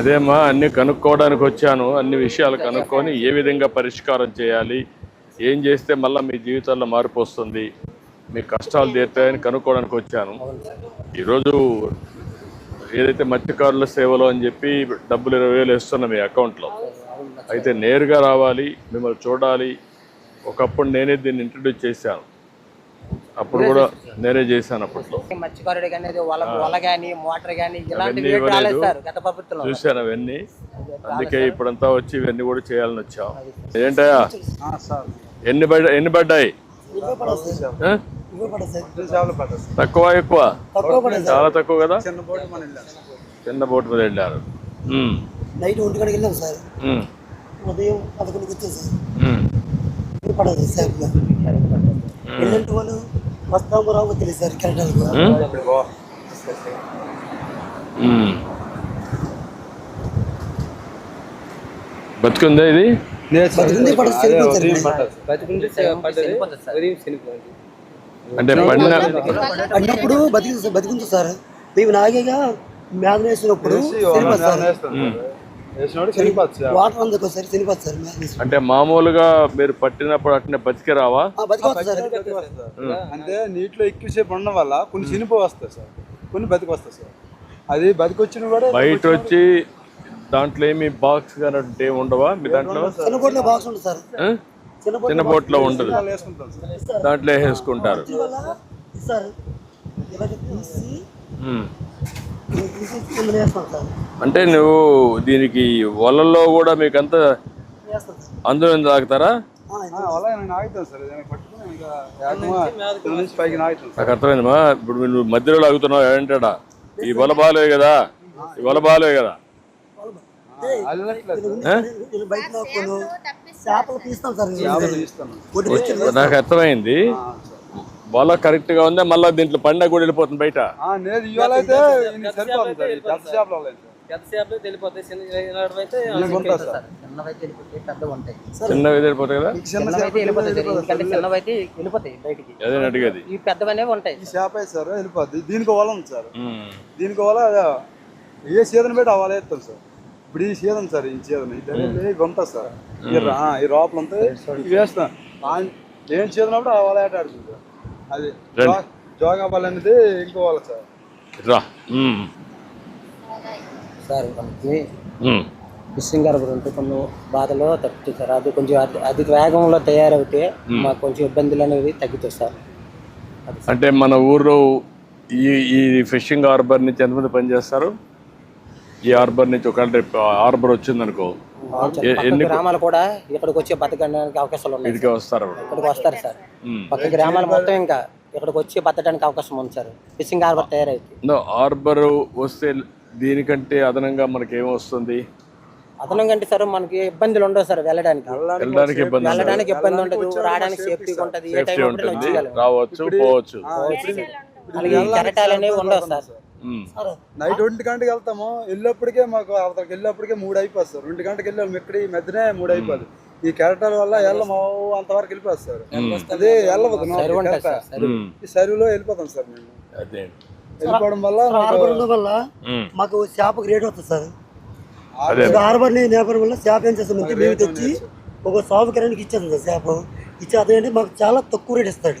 అదేమ్మా అన్ని కనుక్కోవడానికి వచ్చాను అన్ని విషయాలు కనుక్కొని ఏ విధంగా పరిష్కారం చేయాలి ఏం చేస్తే మళ్ళీ మీ జీవితంలో మార్పు వస్తుంది మీ కష్టాలు తీరుతాయని కనుక్కోవడానికి వచ్చాను. ఈరోజు ఏదైతే మత్స్యకారుల సేవలో అని చెప్పి డబ్బులు ఇరవై వేలు వేస్తున్నా మీ అకౌంట్లో అయితే నేరుగా రావాలి మిమ్మల్ని చూడాలి ఒకప్పుడు నేనే దీన్ని ఇంట్రడ్యూస్ చేశాను. అప్పుడు కూడా నేనే చేశాను అప్పట్లో. మత్స్యకారుడు కానీ వల వల కానీ మోటార్ కానీ ఇలాంటివి గత ప్రభుత్వంలో. చూశాను అవన్నీ. అందుకే ఇప్పుడంతా వచ్చి ఇవన్నీ కూడా చేయాలని వచ్చాం. ఏంటయ్యా? ఎన్ని పడ్డా ఎన్ని పడ్డాయి? తక్కువ ఎక్కువ? చాలా తక్కువ కదా? చిన్న బోట్ మీద వెళ్ళారు. నైట్ ఒంటి వెళ్ళాం సార్. ఉదయం పదకొండుకి పడదు సార్. వెళ్ళంటే వాళ్ళు వస్తాము రావు తెలియదు సార్. బతుకుందా ఇది? అంటే పడిన అన్నప్పుడు బతికింది సార్ బతికింది సార్. మేము నాగేగా వేసినప్పుడు సార్. వాటర్ అందుకు సార్ చనిపోతుంది సార్ మేత వేసి అంటే మామూలుగా మీరు పట్టినప్పుడు అట్నే బతికి రావా అంటే నీటిలో ఎక్కువసేపు ఉండడం వల్ల కొన్ని చినిపో వస్తాయి సార్. కొన్ని బతికి వస్తాయి సార్. అది బతికి వచ్చిన కూడా బయట వచ్చి దాంట్లో ఏమి బాక్స్ కానీ ఉండవా మీ దాంట్లో? బాక్స్ ఉంటుంది సార్? చిన్న బోట్లో ఉండదు. దాంట్లో వేసుకుంటారు. సార్ అంటే నువ్వు దీనికి వలల్లో కూడా మీకు అంత అందులో తాగుతారా నాకు అర్థమైందమ్మా. ఇప్పుడు నువ్వు మధ్యలో లాగుతున్నావు ఏంటాడా ఈ వల బాలే కదా. ఈ వల బాలే కదా. నాకు అర్థమైంది. వల కరెక్ట్గా ఉందా? మళ్ళీ దీంట్లో పండగ కూడా వెళ్ళిపోతుంది బయట. చిన్నవి వెళ్ళిపోతాయి కదా? అదే అడిగేది. ఈ పెద్దవనేవి ఉంటాయి ఈ చేప అయితే సార్ వెళ్ళిపోద్ది. దీనికి వల ఉంది సార్. దీనికి ఏ సీజన్ పెట్టి అవ్వాలి వేస్తాం సార్. ఇప్పుడు ఈ సీజన్ సార్ ఈ సీజన్. ఇది ఉంటుంది సార్. ఈ వేస్తాం. ఏం సీజన్ అప్పుడు ఆ వల ఆట ఆడుతుంది సార్. అది జో- జోగా బాల్ అనేది ఇంకో వాళ్ళ సార్. రా. సార్ మనకి. ఫిషింగ్ హార్బర్ ఉంటే కొన్ని బాధలో తగ్గుతుంది సార్. అది కొంచెం అధి- అధిక వేగంలో తయారవుతే మాకు కొంచెం ఇబ్బందులు అనేవి తగ్గుతాయి సార్. అంటే మన ఊర్లో ఈ ఈ ఫిషింగ్ హార్బర్ నుంచి ఎంతమంది పనిచేస్తారు? ఈ హార్బర్ నుంచి ఒక హార్బర్ వచ్చిందనుకో ఎన్ని గ్రామాలు కూడా ఇక్కడికి వచ్చి బతకడానికి అవకాశాలు ఉన్నాయి ఇదికే వస్తారు ఇక్కడికి వస్తారు సార్. పక్క గ్రామాలు మొత్తం ఇంకా ఇక్కడికి వచ్చి బతకడానికి అవకాశం ఉంది సార్. ఫిషింగ్ హార్బర్ తయారైతే నో, హార్బర్ వస్తే దీనికంటే అదనంగా మనకి ఏమొస్తుంది అదనంగా అంటే సార్ మనకి ఇబ్బందులు ఉండవు సార్ వెళ్ళడానికి. వెళ్ళడానికి ఇబ్బంది ఉండదు. వెళ్ళడానికి ఇబ్బంది ఉండదు రావడానికి సేఫ్టీగా ఉంటది. ఏ సేఫ్టీ ఉంటుంది. రావచ్చు పోవచ్చు. అలాగే కెరటాలు అనేవి ఉండవు సార్. నైట్ ఒంటి గంటకి వెళ్తాము. వెళ్ళేప్పటికే మాకు అవతలకి వెళ్ళేప్పటికే మూడు అయిపోతుంది సార్ రెండు గంటకి వెళ్ళాము. ఇక్కడ మధ్యనే మూడు అయిపోదు. ఈ కెరటాల వల్ల వెళ్ళము. అంతవరకు వెళ్ళిపోతుంది సార్ అదే. ఉమ్. ఈ సరువులో వెళ్ళిపోతాం సార్ మేము. అదే. వెళ్ళిపోవడం వల్ల హార్బర్ ఉండడం వల్ల. మాకు చేపకు రేట్ వస్తుంది సార్. అదే. హార్బర్ నేపథ్యం వల్ల చేప ఏం చేస్తామంటే మేము తెచ్చి ఒక సాగు కిరానికి ఇచ్చేస్తాం సార్ చేప. ఇచ్చి అతనంటే మాకు చాలా తక్కువ రేట్ ఇస్తాడు.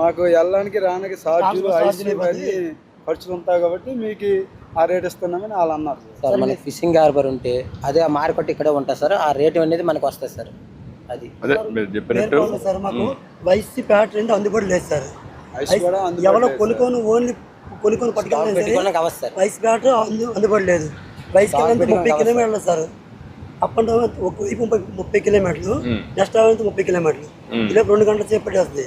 మాకు వెళ్ళడానికి రానికి ఐసీలు ఇవ్వాలి. కానీ ఖర్చులు ఉంటాయి కాబట్టి మీకు ఆ రేట్ ఇస్తున్నామని వాళ్ళు అన్నారు. సార్. మనకి ఫిషింగ్ హార్బర్ ఉంటే అదే ఆ మార్కెట్ ఇక్కడే ఉంటుంది సార్. ఆ రేటు అనేది మనకు వస్తుంది సార్. అది. చెప్పినట్టు సార్ మాకు. వైసీ ప్యాట్ రెండు అందుబాటులో లేదు సార్. ఐస్ ఎవరో. కొనుక్కొని ఓన్లీ కొనుక్కొని పట్టుకెళ్ళలేదు సరే వైస్ అందు అందుబాటులో లేదు. వైస్ ముప్పై కిలోమీటర్లు సార్. అప్ అండ్ డౌన్ ఒక వైపు ముప్పై ముప్పై కిలోమీటర్లు నెక్స్ట్ అవంతా ముప్పై కిలోమీటర్లు. ఇలా రెండు గంటల సేపు పట్టేస్తుంది.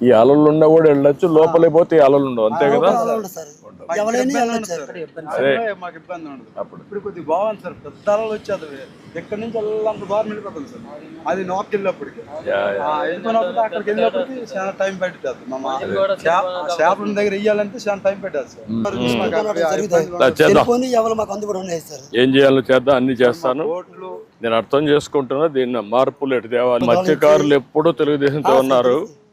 ఈ అలలు ఉన్నా కూడా వెళ్ళొచ్చు లోపలికి పోతే ఈ అలలు ఉండవు అంతే కదా? అదే. మాకు ఇబ్బంది ఉండదు. అప్పుడు. ఇప్పుడు కొద్దిగా బాగుంది సార్. పెద్ద అలలు వచ్చేది ఎక్కడి నుంచి వెళ్ళాలంత దూరం వెళ్ళిపోతుంది సార్. అది నోకి వెళ్ళినప్పటికి యా, యా. ఆ, వెళ్ళిపోయినప్పుడు అక్కడికి వెళ్ళినప్పటికి చాలా టైం మా చేపల దగ్గర చాలా టైం సార్. ఏం చేయాలో చేద్దాం అన్ని చేస్తాను. నేను అర్థం చేసుకుంటున్నా దీన్ని మార్పులు ఎటు తేవాలి? మత్స్యకారులు ఎప్పుడూ తెలుగుదేశంతో ఉన్నారు.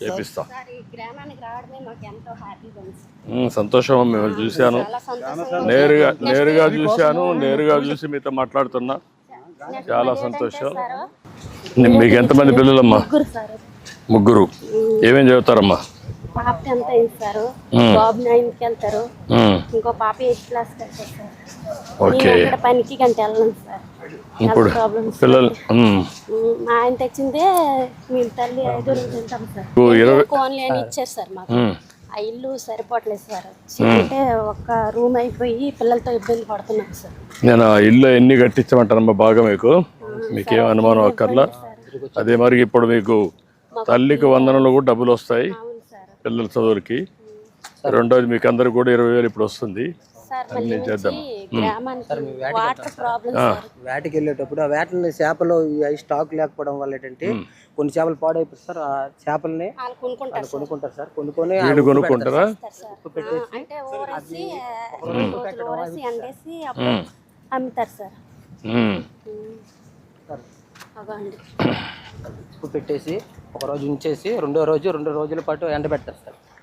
చేపిస్తాం. సంతోషం మిమ్మల్ని చూశాను. నేరుగా నేరుగా చూశాను నేరుగా చూసి మీతో మాట్లాడుతున్నా. చాలా సంతోషం మీకు ఎంతమంది పిల్లలమ్మా? ముగ్గురు సార్. ముగ్గురు. ఏమేం చదువుతారమ్మా? పాప టెన్త్ అయింది సార్? బాబు నైన్త్కి వెళ్తారు. ఉమ్, ఇంకో పాప ఎయిత్ క్లాస్కి వెళ్తారు సార్. ఓకే. నేను అక్కడ పనికి గంట వెళ్ళను సార్. ఇప్పుడు పిల్లలు మా ఆయన తెచ్చిందే మీ తల్లి ఐదు తింటాం సార్. ఓ, ఇరవై కోన్లీ అని ఇచ్చారు సార్ మాకు. ఆ ఇల్లు సరిపోవట్లేదు సార్. అంటే ఒక్క రూమ్ అయిపోయి పిల్లలతో ఇబ్బంది పడుతున్నాం సార్. నేను ఆ ఇల్లు ఎన్ని కట్టించమంటానమ్మా బాగా మీకు? మీకేం అనుమానం అక్కర్లా? అదే మరి ఇప్పుడు మీకు తల్లికి వందనంలో కూడా డబ్బులు వస్తాయి పిల్లల చదువులకి. రెండోది మీకు అందరికి కూడా ఇరవై వేలు ఇప్పుడు వస్తుంది. మళ్ళీ నుంచి గ్రామానికి వాటర్ వేటకి వెళ్ళేటప్పుడు ఆ వేటని చేపలు ఈ స్టాక్ లేకపోవడం వల్ల ఏంటంటే కొన్ని చేపలు పాడైపోతాయి సార్. ఆ చేపల్ని కొనుక్కుంటారు సార్. కొనుక్కుంటారు సార్. కొనుక్కొని ఆ వీడు ఉప్పు కొనుక్కుంటారా అంటే అమ్ముతారు సార్. ఉప్పు పెట్టేసి ఒక రోజు ఉంచేసి రెండో రోజు రెండు రోజుల పాటు ఎండబెడతారు సార్.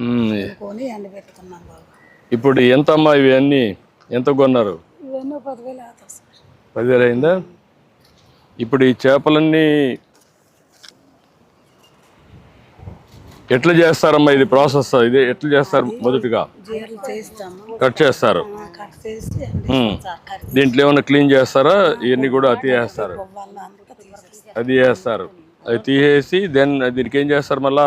ఉమ్. ఇప్పుడు ఎంత అమ్మా ఇవి అన్ని ఎంత కొన్నారు? పదివేలు అయిందా? ఇప్పుడు ఈ చేపలన్నీ ఎట్లా చేస్తారమ్మా ఇది ప్రాసెస్? ఇది ఎట్లా చేస్తారు మొదటిగా? కట్ చేస్తారు. దీంట్లో ఏమైనా క్లీన్ చేస్తారా? ఇవన్నీ కూడా అతి వేస్తారు అది వేస్తారు అది తీసేసి దెన్ దీనికి ఏం చేస్తారు మళ్ళా?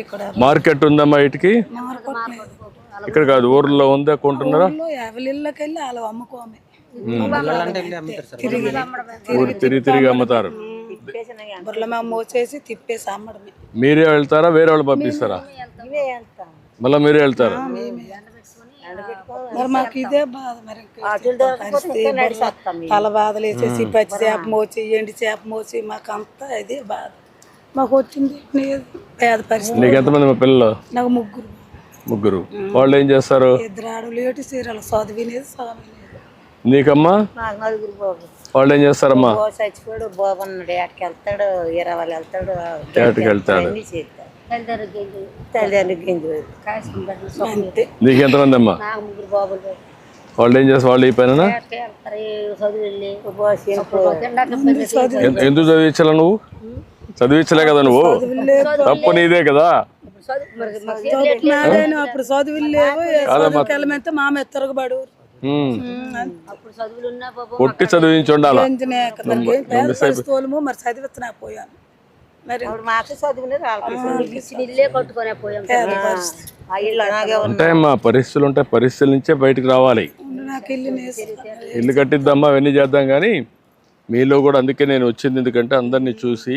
ఇక్కడ మార్కెట్ ఉందమ్మా ఇటుకి? ఇక్కడ కాదు ఊర్లో ఉందా కొంటున్నారా? ఊరు తిరిగి తిరిగి అమ్ముతారు. మీరే వెళ్తారా వేరే వాళ్ళు పంపిస్తారా? మళ్ళీ మీరే వెళ్తారు? మరి మాకు ఇదే బాధ మరి. తల బాధలు వేసేసి పచ్చి చేప మోచి ఎండి చేప మోచి మాకు అంతా ఇదే బాధ. మాకు వచ్చింది పేద పరిస్థితి. నీకు ఎంతమంది మా పిల్లలు? నాకు ముగ్గురు. ముగ్గురు. వాళ్ళు ఏం చేస్తారు? ఇద్దరు ఏటి చదివినేది నీకమ్మా? నాకు నలుగురు బాబు వాళ్ళు ఏం చేస్తారమ్మా? బాబు చచ్చిపోయాడు బాబు అన్నాడు ఏటకి వెళ్తాడు ఇరవై వాళ్ళు వెళ్తాడు. ఏటకి వెళ్తాడు? అన్నీ చేస్తాడు. తల్లిదండ్రులకి గింజలు అంతే. నీకు ఎంతమంది అమ్మా నాకు ముగ్గురు బాబులు. వాళ్ళు ఏం చేస్తారు? వాళ్ళు ఈ పైన ఎందుకు చదివించాల నువ్వు? చదివించలే కదా నువ్వు? తప్పు నీదే కదా? అప్పుడు చదువులు లేవు ఏ చదువుకి వెళ్ళమంటే మా మీద తిరగబడు. ఉమ్. అప్పుడు చదువులు ఉన్నా బాబు కొట్టి చదివించి ఉండాలా? మరి చదివిస్తున్నా పోయాను. ఉంటాయమ్మా పరిస్థితులు ఉంటాయి పరిస్థితుల నుంచే బయటకు రావాలి. నాకు ఇల్లు నేసి. ఇల్లు కట్టిద్దామా అవన్నీ చేద్దాం కానీ మీలో కూడా అందుకే నేను వచ్చింది. ఎందుకంటే అందరినీ చూసి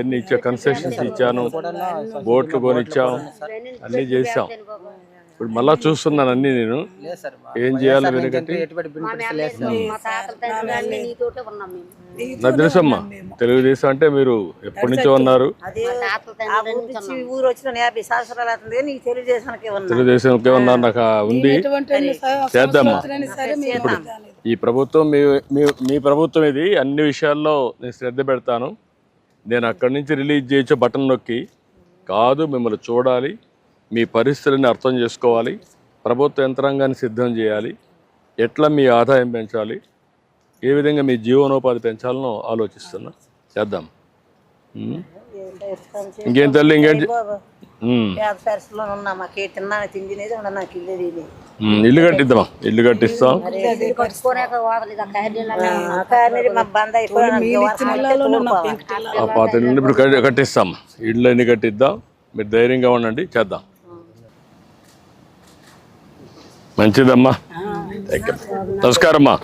ఎన్ని ఇచ్చా కన్సెషన్స్ ఇచ్చాను బోట్లు కొనిచ్చాం అన్నీ చేసాం ఇప్పుడు మళ్ళా చూస్తున్నాను అన్ని నేను. ఏం చేయాలి వెనుకటి? ఎటువంటి నాకు తెలుసమ్మా తెలుగుదేశం అంటే మీరు ఎప్పటి నుంచో ఉన్నారు. తెలుగుదేశంకే ఉన్నారు నాకు ఉంది. చేద్దామ్మా చేద్దామా ఈ ప్రభుత్వం మీ మీ ప్రభుత్వం ఇది అన్ని విషయాల్లో నేను శ్రద్ధ పెడతాను. నేను అక్కడి నుంచి రిలీజ్ చేయొచ్చు బటన్ నొక్కి కాదు మిమ్మల్ని చూడాలి మీ పరిస్థితులని అర్థం చేసుకోవాలి ప్రభుత్వ యంత్రాంగాన్ని సిద్ధం చేయాలి ఎట్లా మీ ఆదాయం పెంచాలి ఏ విధంగా మీ జీవనోపాధి పెంచాలనో ఆలోచిస్తున్నా. చేద్దాం. ఇంకేం తల్లి ఇంకేం ఇల్లు ఉమ్, ఇల్లు కట్టిద్దాం. ఇల్లు కట్టిస్తాం. ఆ పాత ఇల్లు ఇప్పుడు కట్టి- కట్టిస్తాం. ఇళ్ళు అన్ని కట్టిద్దాం. మీరు ధైర్యంగా ఉండండి. చేద్దాం. మంచిదమ్మా. Thank you. నమస్కారం అమ్మా